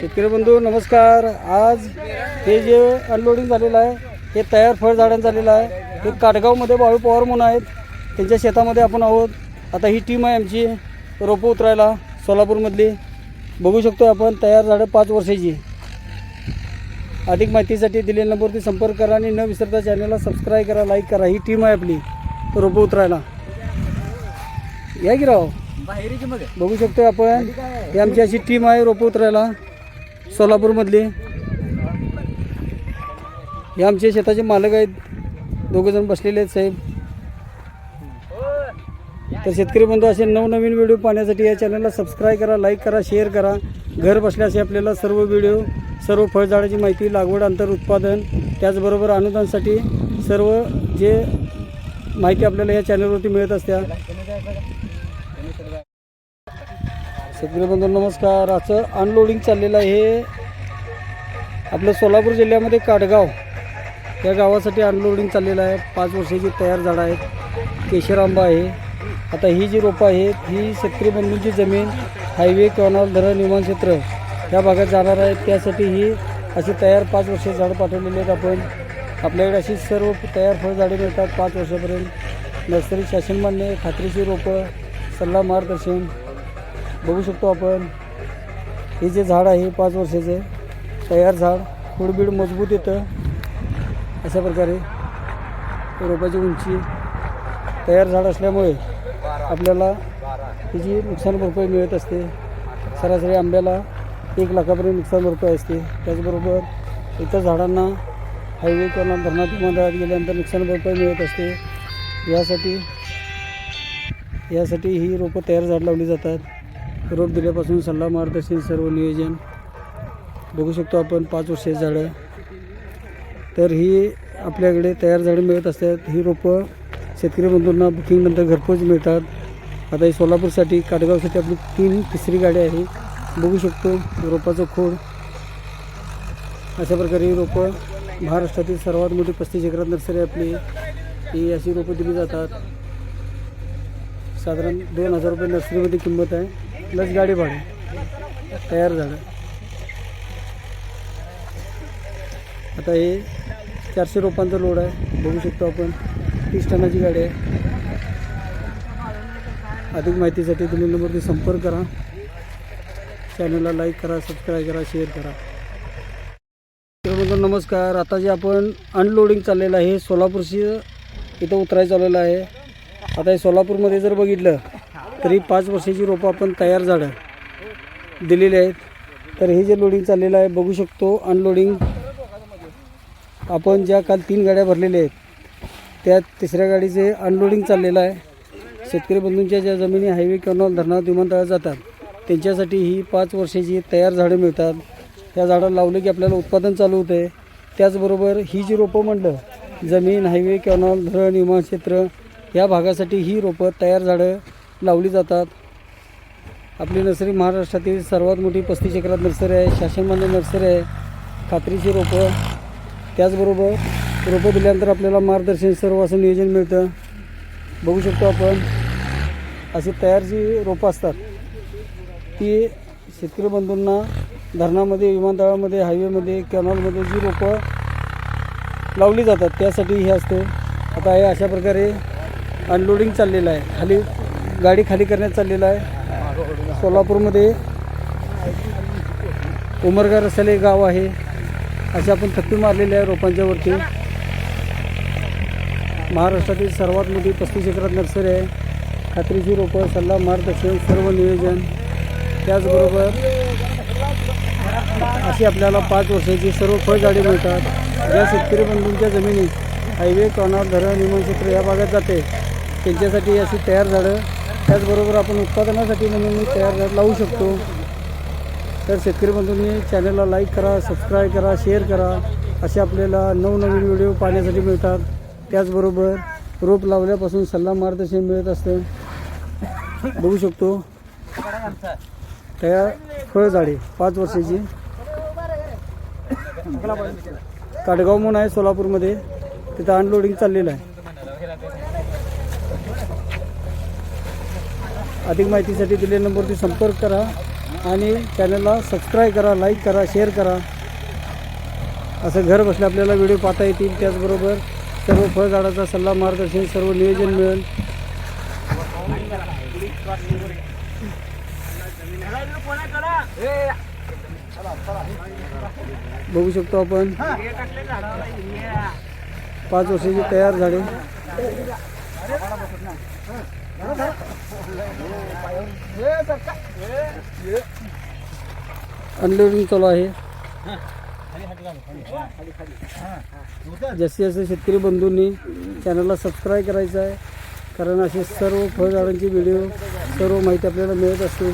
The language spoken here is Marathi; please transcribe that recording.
शेतकरी बंधू नमस्कार. आज हे जे अनलोडिंग झालेलं आहे हे तयार फळ झाडांचं झालेलं आहे. हे काटगावमध्ये बाळू पवार म्हणून आहेत. त्यांच्या शेतामध्ये आपण आहोत. आता ही टीम आहे आमची रोपं उतरायला सोलापूरमधली. बघू शकतो आपण तयार झाडं पाच वर्षाची. अधिक माहितीसाठी दिलेल्या नंबरवरती संपर्क करा आणि न विसरता चॅनलला सबस्क्राईब करा लाईक करा. ही टीम आहे आपली रोपं उतरायला. या की राव? बघू शकतो आपण. ही आमची अशी टीम आहे रोपं उतरायला. सोलापूरमधली. हे आमचे शेताचे मालक आहेत. दोघंजण बसलेले आहेत साहेब. तर शेतकरी बंधू असे नवनवीन व्हिडिओ पाहण्यासाठी या चॅनलला सबस्क्राईब करा लाईक करा शेअर करा. घर बसल्यास आपल्याला सर्व व्हिडिओ सर्व फळझाडाची माहिती लागवड अंतर उत्पादन त्याचबरोबर अनुदानसाठी सर्व जे माहिती आपल्याला या चॅनलवरती मिळत असत्या शेतकरी बंधू नमस्कार. असं अनलोडिंग चाललेलं आहे हे आपलं सोलापूर जिल्ह्यामध्ये काटगाव या गावासाठी अनलोडिंग चाललेलं आहे. पाच वर्षाची तयार झाडं आहेत. केशर आंबा आहे. आता ही जी रोपं आहेत ही शेतकरी बंधूंची जमीन हायवे कॉनॉल धरण निर्माण क्षेत्र या भागात जाणार आहे त्यासाठी ही अशी तयार पाच वर्षाची झाडं पाठवलेली आहेत आपण. आपल्याकडे अशी सर्व तयार फळ झाडे मिळतात पाच वर्षापर्यंत. नर्सरी शासन मान्य खात्रीची रोपं सल्ला मार्गदर्शन बघू शकतो आपण. हे जे झाड आहे पाच वर्षाचे तयार झाड खोडबीड मजबूत येतं. अशा प्रकारे रोपाची उंची तयार झाड असल्यामुळे आपल्याला त्याची नुकसान भरपाई मिळत असते. सरासरी आंब्याला एक लाखापर्यंत नुकसान भरपाई असते. त्याचबरोबर इतर झाडांना हायवे किंवा धरणात मंडळात गेल्यानंतर नुकसान भरपाई मिळत असते. यासाठी यासाठी ही रोपं तयार झाड लावली जातात. रोप दिल्यापासून सल्ला मार्गदर्शन सर्व नियोजन. बघू शकतो आपण पाच वर्षाची झाडं तर ही आपल्याकडे तयार झाडं मिळत असतात. ही रोपं शेतकरी बंधूंना बुकिंगनंतर घरपोच मिळतात. आता ही सोलापूरसाठी काटगावसाठी आपली तीन तिसरी गाडी आहे. बघू शकतो रोपाचं खोड. अशा प्रकारे ही रोपं महाराष्ट्रातील सर्वात मोठी पस्तीस एकरात नर्सरी आपली ही अशी रोपं दिली जातात. साधारण दोन हजार रुपये नर्सरीमध्ये किंमत आहे. प्लस गाडी भाडे. तयार झालं. आता हे चारशे रोपांचा लोड आहे. बघू शकतो आपण. तीस टनाची गाडी आहे. अधिक माहितीसाठी तुम्ही नंबरवरती संपर्क करा. चॅनलला लाईक करा सबस्क्राईब करा शेअर करा. तर नमस्कार. आता जे आपण अनलोडिंग चाललेलं आहे सोलापूरशी इथं उतरायचं चाललेलं आहे. आता हे सोलापूरमध्ये जर बघितलं तरी पाच वर्षाची रोपं आपण तयार झाडं दिलेली आहेत. तर हे जे लोडिंग चाललेलं आहे बघू शकतो. अनलोडिंग आपण ज्या काल तीन गाड्या भरलेल्या आहेत त्या तिसऱ्या गाडीचे अनलोडिंग चाललेलं आहे. शेतकरी बंधूंच्या ज्या जमिनी हायवे किंवा धरणात विमानतळात जातात त्यांच्यासाठी ही पाच वर्षाची तयार झाडं मिळतात. त्या झाडं लावले की आपल्याला उत्पादन चालू होते. त्याचबरोबर ही जी रोपं म्हणलं जमीन हायवे कॅनॉल धरण विमानक्षेत्र या भागासाठी ही रोपं तयार झाडं लावली जातात. आपली नर्सरी महाराष्ट्रातील सर्वात मोठी पस्तीस एकरात नर्सरी आहे शासनमान्य नर्सरी आहे खात्रीची रोपं. त्याचबरोबर रोपं दिल्यानंतर आपल्याला मार्गदर्शन सर्व असं नियोजन मिळतं. बघू शकतो आपण अशी तयार जी रोपं असतात ती शेतकरी बंधूंना धरणामध्ये विमानतळामध्ये हायवेमध्ये कॅनॉलमध्ये जी रोपं लावली जातात त्यासाठी हे असते. आता हे अशा प्रकारे अनलोडिंग चाललेलं आहे. खाली गाडी खाली करण्यात चाललेलं आहे. सोलापूरमध्ये उमरगा असलेले गाव आहे. असे आपण थप्पी मारलेले आहे रोपांच्या वरती महाराष्ट्रातील सर्वात मोठी पस्तीस एकरात नर्सरी आहे. खात्रीची रोपं सल्ला मार्गदर्शन सर्व नियोजन. त्याचबरोबर अशी आपल्याला पाच वर्षाची सर्व फळझाडे मिळतात. ज्या शेतकरी बंधूंच्या जमिनीत हायवे कॉर्नर धरण विमानक्षेत्र या भागात जाते त्यांच्यासाठी अशी तयार झाडं त्याचबरोबर आपण उत्पादनासाठी म्हणून मी तयार लावू शकतो. तर शेतकरी बंधूंनी चॅनलला लाईक करा सबस्क्राईब करा शेअर करा. असे आपल्याला नवनवीन व्हिडिओ पाहण्यासाठी मिळतात. त्याचबरोबर रोप लावल्यापासून सल्ला मार्गदर्शन मिळत असतं. बघू शकतो. तयार फळझाडे पाच वर्षाची. काटगाव म्हणून आहे सोलापूरमध्ये. तिथं अनलोडिंग चाललेलं आहे. अधिक माहितीसाठी दिलेल्या नंबरवरती संपर्क करा आणि चॅनलला सबस्क्राईब करा लाईक करा शेअर करा. असं घर बसल्या आपल्याला व्हिडिओ पाहता येतील. त्याचबरोबर सर्व फळझाडाचा सल्ला मार्गदर्शन सर्व नियोजन मिळेल. बघू शकतो आपण पाच वर्षाची तयार झाडे. अनलोडिंग चालू आहे. जास्तीत जास्त शेतकरी बंधूंनी चॅनलला सबस्क्राईब करायचं आहे. कारण असे सर्व फळझाडांची व्हिडिओ सर्व माहिती आपल्याला मिळत असते